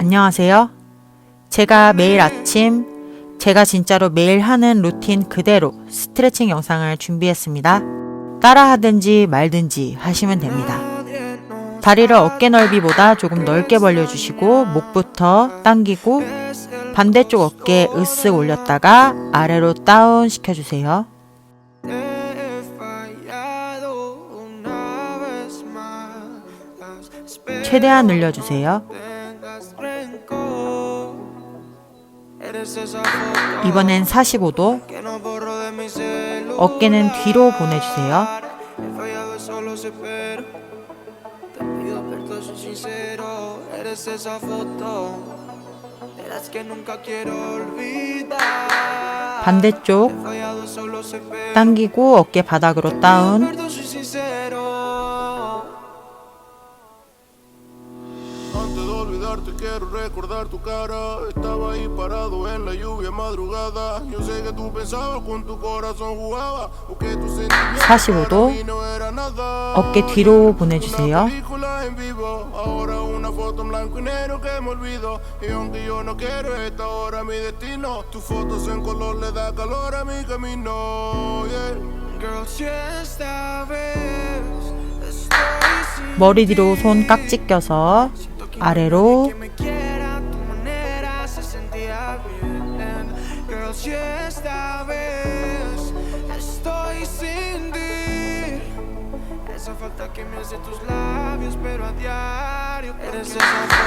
안녕하세요. 제가 매일 아침 제가 진짜로 매일 하는 루틴 그대로 스트레칭 영상을 준비했습니다. 따라 하든지 말든지 하시면 됩니다. 다리를 어깨 넓이보다 조금 넓게 벌려주시고 목부터 당기고 반대쪽 어깨 으쓱 올렸다가 아래로 다운 시켜주세요. 최대한 늘려주세요. 이번엔 45도 que no borro de mi celular. 어깨는 뒤로 보내주세요. 반대쪽 당기고 어깨 바닥으로 다운 olvidarte quiero recordar tu cara Estaba ahí parado en la lluvia madrugada Yo sé que tú pensabas con tu corazón jugaba O que tu sentimiento 45 도. para mí no era nada 어깨 뒤로 보내주세요. película en vivo Ahora una foto en blanco y negro que me olvido Y aunque yo no quiero esta hora mi destino Tus fotos en color le da calor a mi camino yeah. Girl, si esta vez estoy sin 머리 뒤로 손 깍지 껴서 아래로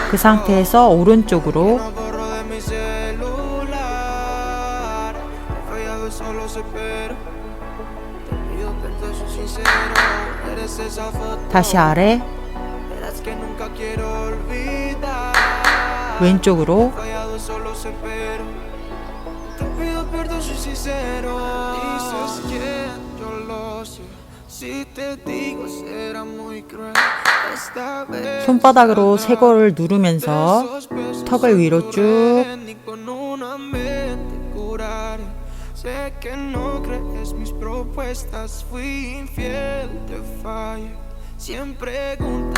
그 상태에서 오른쪽으로 다시 아래 왼쪽으로 손바닥으로 쇄골을 누르면서 턱을 위로 쭉. Sé que no crees mis propuestas, fui infiel, te fallé.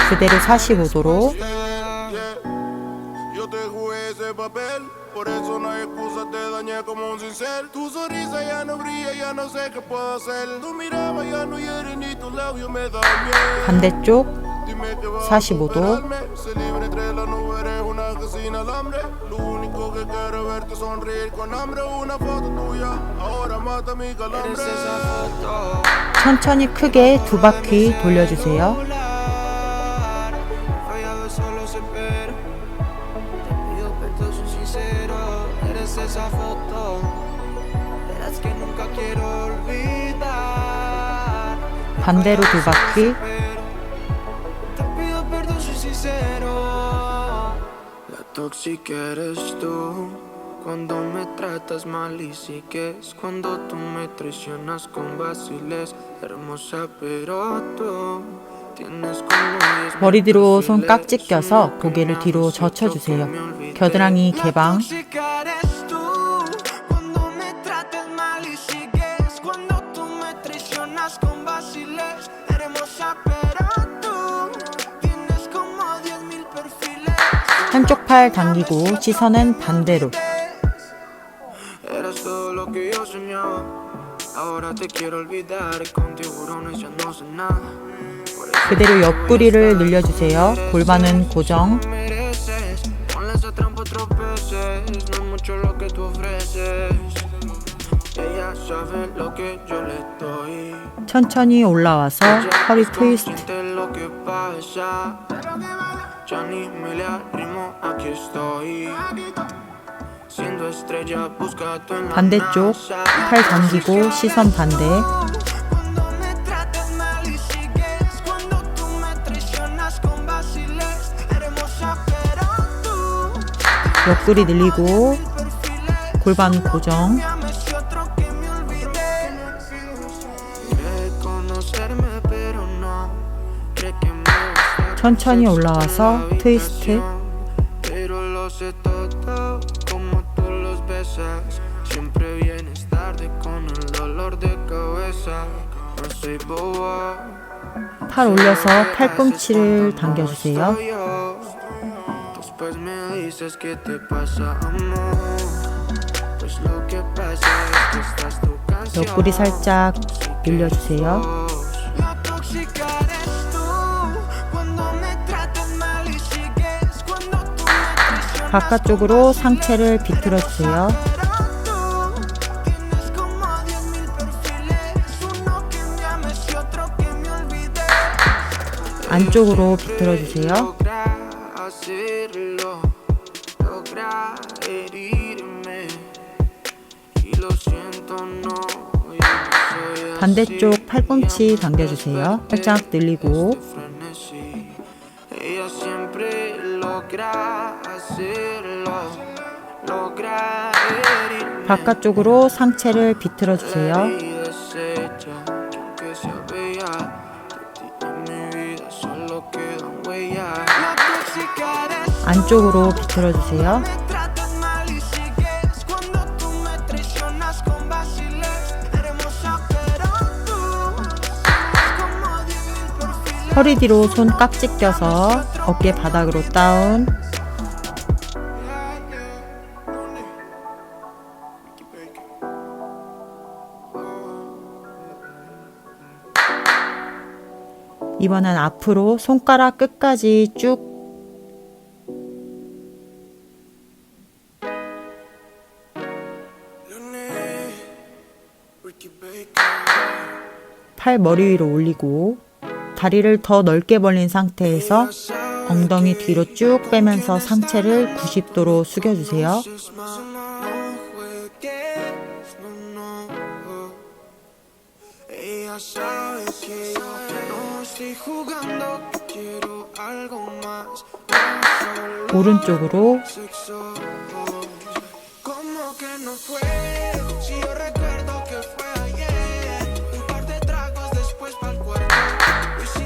그대로 45도로 Yeah, yeah. Yo te jugué ese papel, por eso no hay excusa, te dañé como un cincel. Tu sonrisa ya no brilla, ya no sé qué puedo hacer. Tu mirada ya no hiere ni tus labios me dan miel. 반대쪽 Dime que vas 45 a superarme. Sé libre entre las nubes, eres una casina alambre. Lo único que quiero es verte sonreír con hambre. Una foto tuya, ahora mata mi eres calambre. esa foto. 천천히 크게 두 바퀴 돌려주세요. 반대로 두 바퀴 La tóxica eres tú. Cuando me tratas mal y sigues Cuando tú me traicionas con vaciles Hermosa pero tú 머리 뒤로 손. 깍지 껴서 고개를 뒤로 젖혀주세요. 겨드랑이 개방. 한쪽 팔 당기고 시선은 반대로 그대로 옆구리를 늘려주세요. 골반은 고정. 천천히 올라와서 허리 트위스트. Ya ni me le arrimo, aquí estoy. Siendo estrella, busca tu en la 반대쪽. 팔 당기고 시선 반대. 옆구리 늘리고 골반 고정. 천천히 올라와서 트위스트. 팔 올려서 팔꿈치를 당겨주세요. 옆구리 살짝 늘려주세요. 바깥쪽으로 상체를 비틀어 주세요. Pero tú tienes como 10.000 perfiles, uno que me ames y otro que me olvide. 안쪽으로 비틀어 주세요. 반대쪽 팔꿈치 당겨주세요. 살짝 늘리고 바깥쪽으로 상체를 비틀어 주세요. 안쪽으로 비틀어 주세요. 허리 뒤로 손 깍지 껴서 어깨 바닥으로 다운. 이번엔 앞으로 손가락 끝까지 쭉. 팔 머리 위로 올리고 다리를 더 넓게 벌린 상태에서 엉덩이 뒤로 쭉 빼면서 상체를 90도로 숙여주세요. 오른쪽으로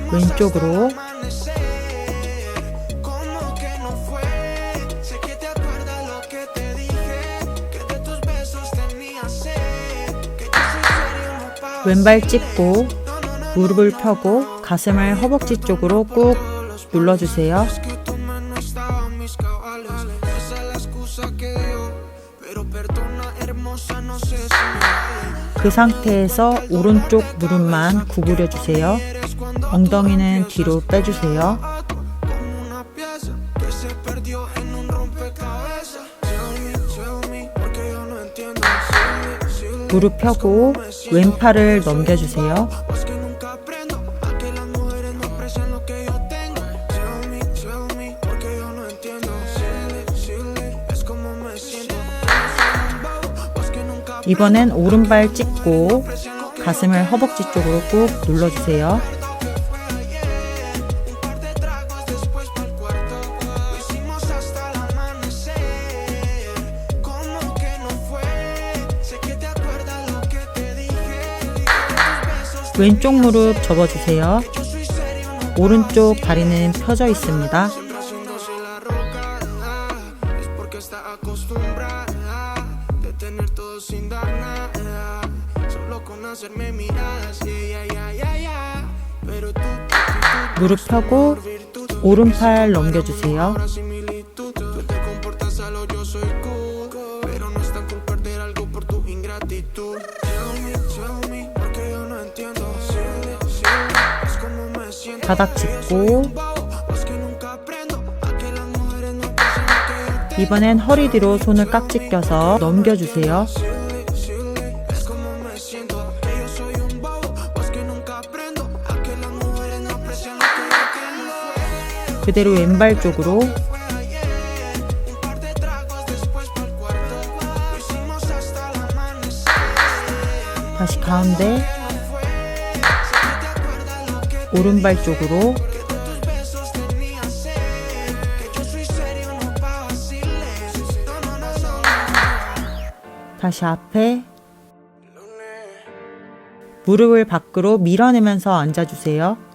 pa' 왼발 찢고 무릎을 펴고 가슴을 허벅지 쪽으로 꾹 눌러주세요. 그 상태에서 오른쪽 무릎만 구부려 주세요. 엉덩이는 뒤로 빼주세요. 무릎 펴고 왼팔을 넘겨주세요. 이번엔 오른발 찢고 가슴을 허벅지 쪽으로 꾹 눌러주세요. 왼쪽 무릎 접어주세요. 오른쪽 다리는 펴져 있습니다. 무릎 펴고 오른팔 넘겨주세요. 바닥 짚고 이번엔 허리 뒤로 손을 깍지 껴서 넘겨주세요. 그대로 왼발 쪽으로. 다시 가운데 오른발 쪽으로. 다시 앞에 무릎을 밖으로 밀어내면서 앉아주세요.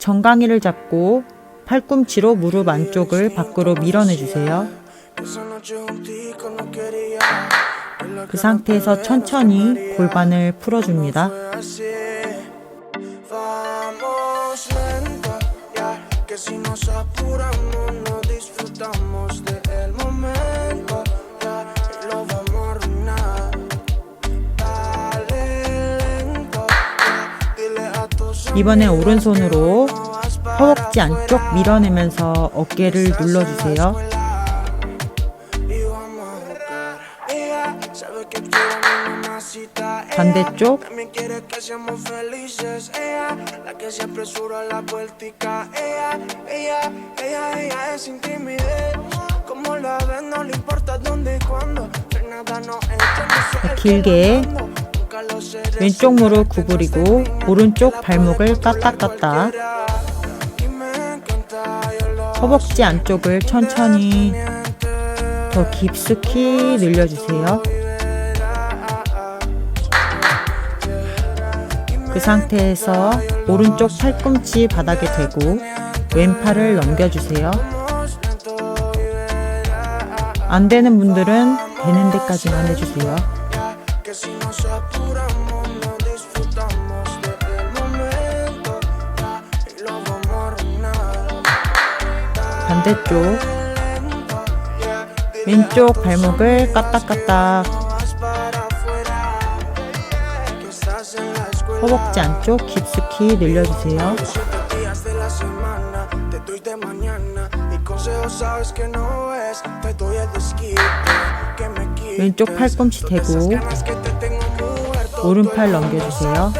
정강이를 잡고 팔꿈치로 무릎 안쪽을 밖으로 밀어내주세요. 그 상태에서 천천히 골반을 풀어줍니다. 이번에 오른손으로 허벅지 안쪽 밀어내면서 어깨를 눌러주세요. 반대쪽 길게 왼쪽 무릎 구부리고 오른쪽 발목을 까딱 까딱 Y me encanta, yo lo 허벅지 안쪽을 천천히 더 깊숙이 늘려주세요. 그 상태에서 오른쪽 팔꿈치 바닥에 대고 왼팔을 넘겨주세요. 안 되는 분들은 되는 데까지만 해주세요. 반대쪽 왼쪽 발목을 까딱까딱. 허벅지 안쪽 깊숙이 늘려주세요. 왼쪽 팔꿈치 대고 오른팔 넘겨주세요.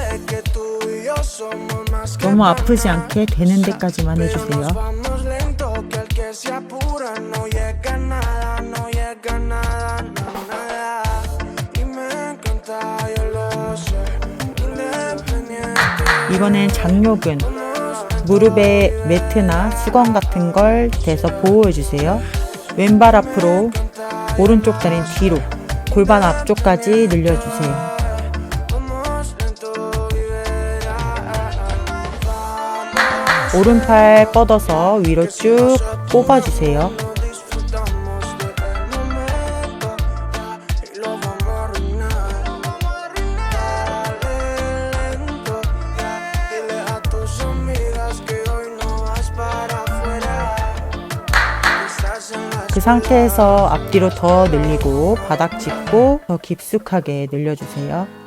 너무 아프지 않게 되는 데까지만 해주세요. Que se apura no llega nada, no llega nada, no, nada. Y me encanta, yo lo sé, independiente. 이번엔 장요근 무릎에 매트나 수건 같은 걸 대서 보호해주세요. 왼발 앞으로 오른쪽 다리는 뒤로 골반 앞쪽까지 늘려주세요. 오른팔 뻗어서 위로 쭉 뽑아주세요. 그 상태에서 앞뒤로 더 늘리고 바닥 짚고 더 깊숙하게 늘려주세요.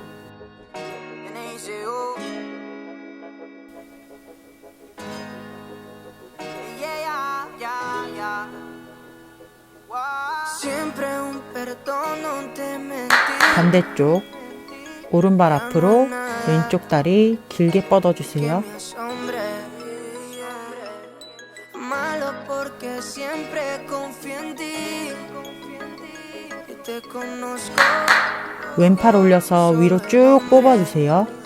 반대쪽 오른발 앞으로 왼쪽 다리 길게 뻗어주세요. 왼팔 올려서 위로 쭉 뽑아주세요.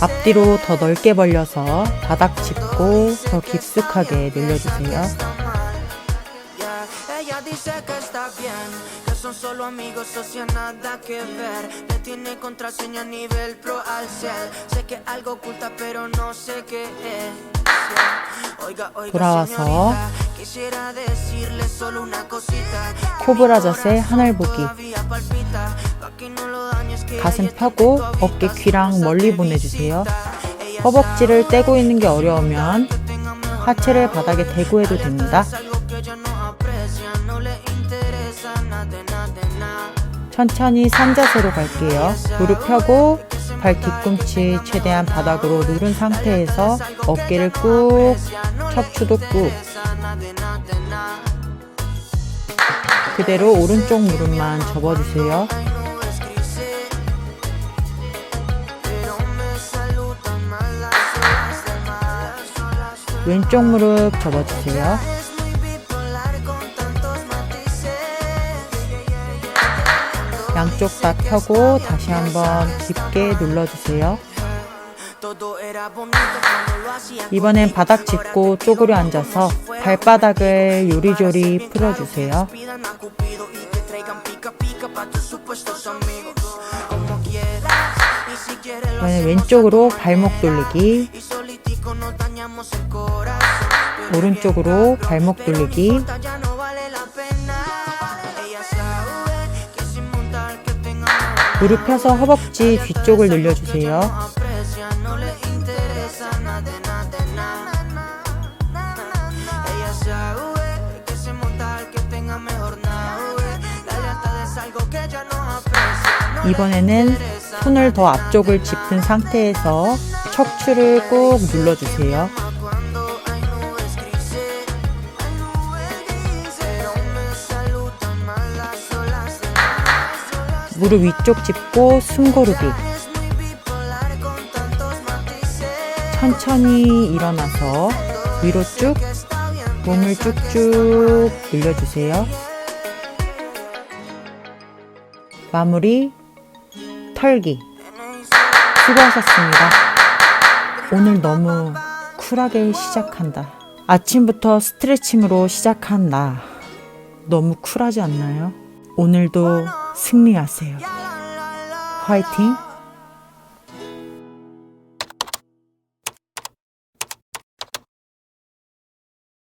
앞뒤로 더 넓게 벌려서 바닥 짚고 더 깊숙하게 늘려주세요. 돌아와서 코브라 자세 하늘 보기. 가슴 펴고 어깨 귀랑 멀리 보내주세요. 허벅지를 떼고 있는 게 어려우면 하체를 바닥에 대고 해도 됩니다. 천천히 산자세로 갈게요. 무릎 펴고 발 뒤꿈치 최대한 바닥으로 누른 상태에서 어깨를 꾹, 척추도 꾹. 그대로 오른쪽 무릎만 접어주세요. 왼쪽 무릎 접어주세요. 양쪽 다 펴고 다시 한번 깊게 눌러주세요. 이번엔 바닥 짚고 쪼그려 앉아서 발바닥을 요리조리 풀어주세요. 이번엔 왼쪽으로 발목 돌리기, 오른쪽으로 발목 돌리기 무릎 펴서 허벅지 뒤쪽을 늘려주세요. 이번에는 손을 더 앞쪽을 짚은 상태에서 척추를 꾹 눌러주세요. 무릎 위쪽 짚고 숨 고르기. 천천히 일어나서 위로 쭉 몸을 쭉쭉 늘려주세요. 마무리 털기. 수고하셨습니다. 오늘 너무 쿨하게 시작한다. 아침부터 스트레칭으로 시작한 나. 너무 쿨하지 않나요? 오늘도 승리하세요. 화이팅!